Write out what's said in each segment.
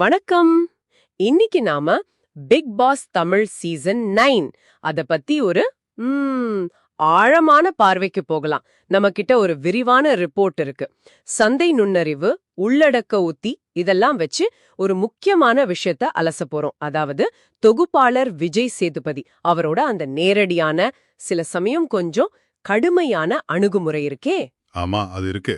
வணக்கம். இன்னைக்கு நாம Bigg Boss Tamil season nine அத பத்தி ஒரு ஆழமான பார்வைக்கு போகலாம். நம்ம கிட்ட ஒரு விரிவான ரிப்போர்ட் இருக்கு. சந்தை நுண்ணறிவு உள்ளடக்க உத்தி இதெல்லாம் வச்சு ஒரு முக்கியமான விஷயத்த அலச போறோம். அதாவது தொகுப்பாளர் விஜய் சேதுபதி அவரோட அந்த நேரடியான சில சமயம் கொஞ்சம் கடுமையான அணுகுமுறை இருக்கே. ஆமா அது இருக்கு.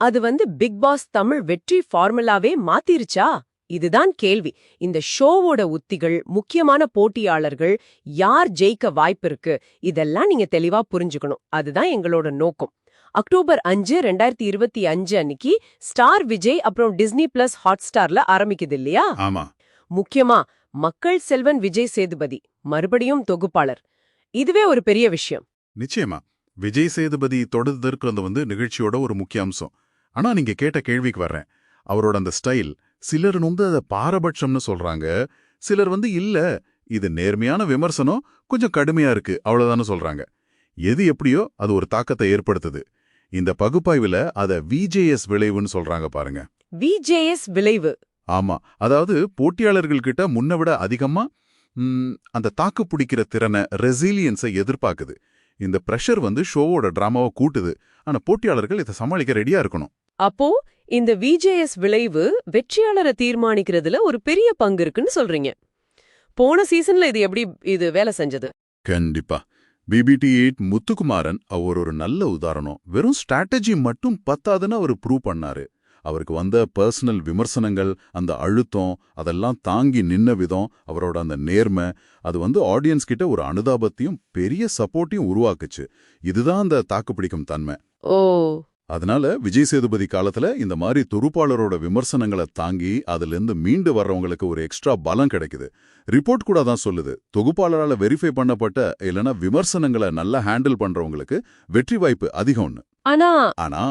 அது வந்து பிக் பாஸ் தமிழ் வெற்றி ஃபார்முலாவே மாத்திருச்சா? இதுதான் கேள்வி. இந்த ஷோவோட உத்திகள் முக்கியமான போட்டியாளர்கள் யார் ஜெயிக்க வாய்ப்பு இருக்கு இதெல்லாம் நீங்க தெளிவா புரிஞ்சுக்கணும். அதுதான் எங்களோட நோக்கம். அக்டோபர் அஞ்சு ரெண்டாயிரத்தி இருபத்தி அஞ்சு அன்னைக்கு ஸ்டார் விஜய் அப்புறம் டிஸ்னி பிளஸ் ஹாட் ஸ்டார்ல ஆரம்பிக்குது இல்லையா? ஆமா. முக்கியமா மக்கள் செல்வன் விஜய் சேதுபதி மறுபடியும் தொகுப்பாளர். இதுவே ஒரு பெரிய விஷயம். நிச்சயமா. விஜய் சேதுபதி தொடர்ந்து வந்து நிகழ்ச்சியோட ஒரு முக்கிய அம்சம். ஆனா நீங்க கேட்ட கேள்விக்கு வர்றேன். அவரோட அந்த ஸ்டைல் சிலர் வந்து அதை பாரபட்சம்னு சொல்றாங்க. சிலர் வந்து இல்ல இது நேர்மையான விமர்சனம் கொஞ்சம் கடுமையா இருக்கு அவ்வளவுதானு சொல்றாங்க. எது எப்படியோ அது ஒரு தாக்கத்தை ஏற்படுத்துது. இந்த பகுப்பாய்வுல அத விஜேஎஸ் விளைவுன்னு சொல்றாங்க பாருங்க. விஜேஎஸ் விளைவு. ஆமா. அதாவது போட்டியாளர்கள் கிட்ட முன்ன விட அதிகமா அந்த தாக்கு பிடிக்கிற திறனை ரெசிலியன்ஸை எதிர்பார்க்குது. இந்த பிரஷர் வந்து ஷோவோட டிராமாவை கூட்டுது. ஆனா போட்டியாளர்கள் இதை சமாளிக்க ரெடியா இருக்கணும். அப்போ இந்த விஜேஎஸ் விளைவு வெற்றியாளரை தீர்மானிக்கிறதுல ஒரு பெரிய பங்கு இருக்குன்னு சொல்றீங்க. போன சீசன்ல இது எப்படி இது வேலை செஞ்சது? கண்டிப்பா. பிபிடி எயிட் முத்துக்குமாரன் அவர் ஒரு நல்ல உதாரணம். வெறும் ஸ்ட்ராட்டஜி மட்டும் பத்தாதுன்னு அவர் ப்ரூவ் பண்ணாரு. அவருக்கு வந்த பர்சனல் விமர்சனங்கள் அந்த அழுத்தம் அதெல்லாம் தாங்கி நின்ன விதம் அவரோட அந்த நேர்மை அது வந்து ஆடியன்ஸ் கிட்ட ஒரு அனுதாபத்தையும் பெரிய சப்போர்ட்டையும் உருவாக்குச்சு. இதுதான் அந்த தாக்குப்பிடிக்கும் தன்மை. ஓ. அதனால விஜய் சேதுபதி காலத்துல இந்த மாதிரி துருப்பாளரோட விமர்சனங்களை தாங்கி அதிலிருந்து மீண்டு வர்றவங்களுக்கு ஒரு எக்ஸ்ட்ரா பலம் கிடைக்குது. ரிப்போர்ட் கூட தான் சொல்லுது. தொகுப்பாளரால வெரிஃபை பண்ணப்பட்ட இல்லனா விமர்சனங்களை நல்லா ஹேண்டில் பண்றவங்களுக்கு வெற்றி வாய்ப்பு அதிகம்னு. ஆனா ஆனா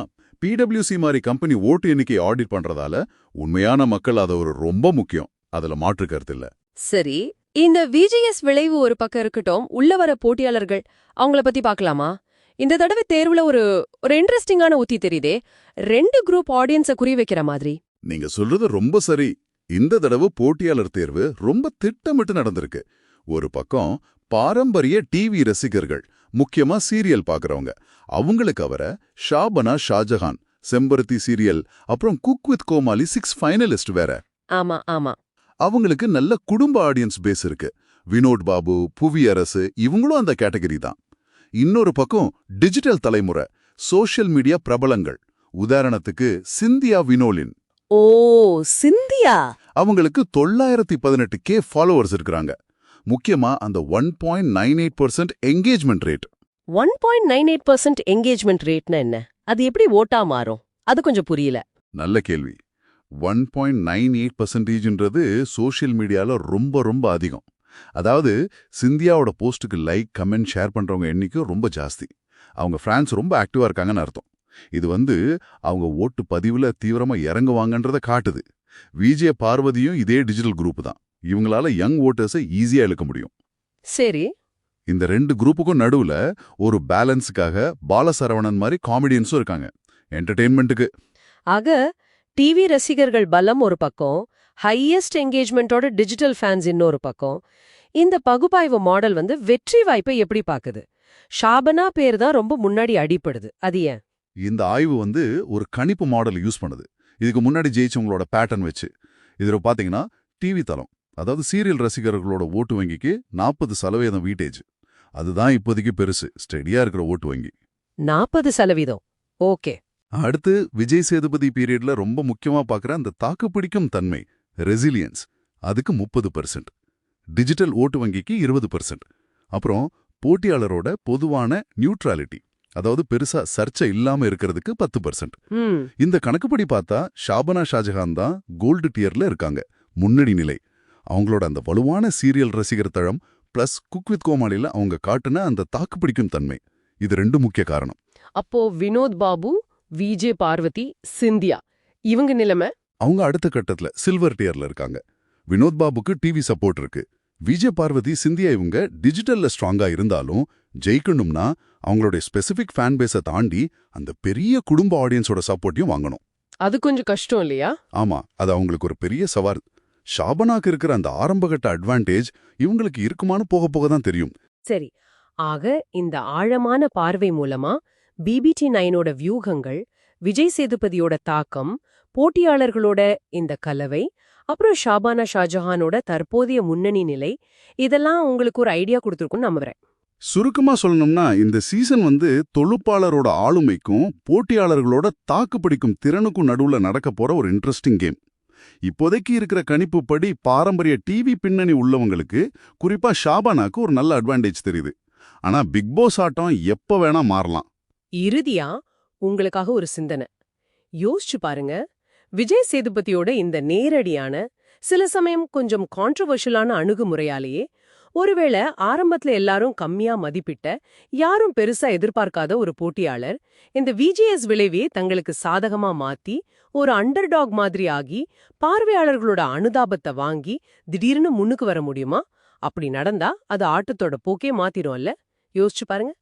பிடபிள்யூசி மாதிரி கம்பெனி ஓட்டு எண்ணிக்கை ஆடிட் பண்றதால உண்மையான மக்கள் அது ஒரு ரொம்ப முக்கியம். அதுல மாற்று கருத்து இல்ல. சரி இந்த விஜேஎஸ் விளைவு ஒரு பக்கம் இருக்கட்டும் உள்ள வர போட்டியாளர்கள் அவங்கள பத்தி பார்க்கலாமா? இந்த தடவை தேர்வுல ஒரு ஒரு இன்ட்ரெஸ்டிங்கான உத்தி தெரியுதே. ரெண்டு குரூப் ஆடியன்ஸ குறி வைக்கிற மாதிரி. நீங்க சொல்றது ரொம்ப சரி. இந்த தடவை போட்டியாளர் தேர்வு ரொம்ப திட்டமிட்டு நடந்திருக்கு. ஒரு பக்கம் பாரம்பரிய டிவி ரசிகர்கள் முக்கியமா சீரியல் பார்க்கறவங்க அவங்களுக்கு அவர ஷாபனா ஷாஜஹான் செம்பருத்தி சீரியல் அப்புறம் cook with Komali six finalist வேற. ஆமா ஆமா. அவங்களுக்கு நல்ல குடும்ப ஆடியன்ஸ் பேஸ் இருக்கு. வினோட் பாபு புவி அரசு இவங்களும் அந்த கேட்டகரி தான். இன்னொரு பக்கம் டிஜிட்டல் தலைமுறை சோஷியல் மீடியா பிரபலங்கள். உதாரணத்துக்கு சிந்தியா வினோலின். ஓ சிந்தியா? அவங்களுக்கு தொள்ளாயிரத்தி பதினெட்டு கே ஃபாலோவர்ஸ் இருக்கிறாங்க. முக்கியமா அந்த one point nine eight percent engagement rate one point nine eight percent engagement ரேட்னா என்ன? அது எப்படி ஓட்டா மாறும்? அது கொஞ்சம் புரியல. நல்ல கேள்வி. ஒன் பாயிண்ட் நைன் எயிட் பர்சன்டேஜ்ன்றது சோஷியல் மீடியால ரொம்ப ரொம்ப அதிகம். அதாவது சிந்தியாவோட போஸ்ட்டுக்கு லைக் கமெண்ட் ஷேர் பண்றவங்க எண்ணிக்கை ரொம்ப ஜாஸ்தி. அவங்க ஃப்ரான்ஸ் ரொம்ப ஆக்டிவா இருக்காங்கன்னு அர்த்தம். இது வந்து அவங்க ஓட்டு பதிவுல தீவிரமா இறங்குவாங்கன்றத காட்டுது. விஜய பார்வதியும் இதே டிஜிட்டல் குரூப் தான். இவங்களால யங் ஓட்டர்ஸை ஈஸியா இழுக்க முடியும். சரி. இந்த ரெண்டு குரூப்புக்கும் நடுவுல ஒரு பேலன்ஸுக்காக பாலசரவணன் மாதிரி காமெடியன்ஸும் இருக்காங்க. என்டர்டெயின்மெண்ட்டுக்கு ஆக டிவி ரசிகர்கள் பலம் ஒரு பக்கம் ஹையஸ்ட் என்கேஜ்மெண்டோட டிஜிட்டல் ஃபேன்ஸ் இன்னொரு பக்கம். இந்த பகுப்பாய்வு மாடல் வந்து வெற்றி வாய்ப்பை எப்படி பாக்குது ஷாபனா பேர் தான் ரொம்ப முன்னாடி அடிப்படுது. அது ஏன்? இந்த ஆய்வு வந்து ஒரு கணிப்பு மாடல் யூஸ் பண்ணுது. இதுக்கு முன்னாடி ஜெயிச்சவங்களோட பேட்டர்ன் வச்சு. இதில் பார்த்தீங்கன்னா டிவி தளம் அதாவது சீரியல் ரசிகர்களோட ஓட்டு வங்கிக்கு நாற்பது சதவீதம் வீட்டேஜ் அதுதான் இப்போதைக்கு பெருசு. ஸ்டெடியா இருக்கிற ஓட்டு வங்கி. நாற்பது சதவீதம். ஓகே. அடுத்து விஜய் சேதுபதி பீரியட்ல ரொம்ப முக்கியமா பார்க்குற அந்த தாக்குப்பிடிக்கும் தன்மை. ரெசிலியன்ஸ். அதுக்கு முப்பது பர்சன்ட் டிஜிட்டல் ஓட்டு வங்கிக்கு இருபது பர்சன்ட் அப்புறம் போட்டியாளரோட பொதுவான நியூட்ராலிட்டி அதாவது பெருசா சர்ச்சை இல்லாம இருக்கிறதுக்கு பத்து பர்சன்ட் இந்த கணக்குப்படி பார்த்தா ஷாபனா ஷாஜஹான் தான் கோல்டு டியர்ல இருக்காங்க முன்னணி நிலை. அவங்களோட அந்த வலுவான சீரியல் ரசிகர் தளம் பிளஸ் குக் வித் கோமாளில அவங்க காட்டுன அந்த தாக்குப்பிடிக்கும் தன்மை. இது ரெண்டு முக்கிய காரணம். அப்போ வினோத் பாபு விஜே பார்வதி சிந்தியா. இவங்க நிலைமை? அவங்க அடுத்த கட்டத்துல சில்வர் டியர்ல இருக்காங்க. வினோத் பாபுக்கு டிவி சப்போர்ட் இருக்கு. விஜய் பார்வதி சிந்தியா இவங்க டிஜிட்டல்ல ஸ்ட்ராங்கா இருந்தாலும் ஜெயிக்கணும்னா அவங்களுடைய ஸ்பெசிபிக் ஃபேன் பேஸை தாண்டி அந்த பெரிய குடும்ப ஆடியன்ஸோட சப்போர்ட்டையும் வாங்கணும். அது கொஞ்சம் கஷ்டம் இல்லையா? ஆமா அது அவங்களுக்கு ஒரு பெரிய சவால். ஷாபனாக்கு இருக்கிற அந்த ஆரம்பகட்ட அட்வான்டேஜ் இவங்களுக்கு இருக்குமான்னு போக போக தான் தெரியும். சரி ஆக இந்த ஆழமான பார்வை மூலமா பிபிடி நைனோட வியூகங்கள் விஜய் சேதுபதியோட தாக்கம் போட்டியாளர்களோட இந்த கலவை அப்புறம் ஷாபானா ஷாஜஹானோட தற்போதைய முன்னணி நிலை இதெல்லாம் உங்களுக்கு ஒரு ஐடியா கொடுத்துருக்கும்னு நம்புறேன். சுருக்கமா சொல்லணும்னா இந்த சீசன் வந்து தொழுப்பாளரோட ஆளுமைக்கும் போட்டியாளர்களோட தாக்கு பிடிக்கும் திறனுக்கும் நடுவுல நடக்க போற ஒரு இன்ட்ரெஸ்டிங் கேம் இப்போதைக்கு இருக்கிற கணிப்பு படி பாரம்பரிய டிவி பின்னணி உள்ளவங்களுக்கு குறிப்பா ஷாபானாக்கு ஒரு நல்ல அட்வான்டேஜ் தெரியுது. ஆனா பிக் பாஸ் ஆட்டம் எப்ப வேணா மாறலாம். இறுதியா உங்களுக்காக ஒரு சிந்தனை. யோசிச்சு பாருங்க. விஜய் சேதுபதியோட இந்த நேரடியான சில சமயம் கொஞ்சம் கான்ட்ரவர்ஷியலான அணுகுமுறையாலேயே ஒருவேளை ஆரம்பத்துல எல்லாரும் கம்மியா மதிப்பிட்ட யாரும் பெருசா எதிர்பார்க்காத ஒரு போட்டியாளர் இந்த விஜிஎஸ் விளைவையே தங்களுக்கு சாதகமா மாத்தி ஒரு அண்டர் டாக் மாதிரி ஆகி பார்வையாளர்களோட அனுதாபத்தை வாங்கி திடீர்னு முன்னுக்கு வர முடியுமா? அப்படி நடந்தா அது ஆட்டத்தோட போக்கே மாத்திரும்ல. யோசிச்சு பாருங்க.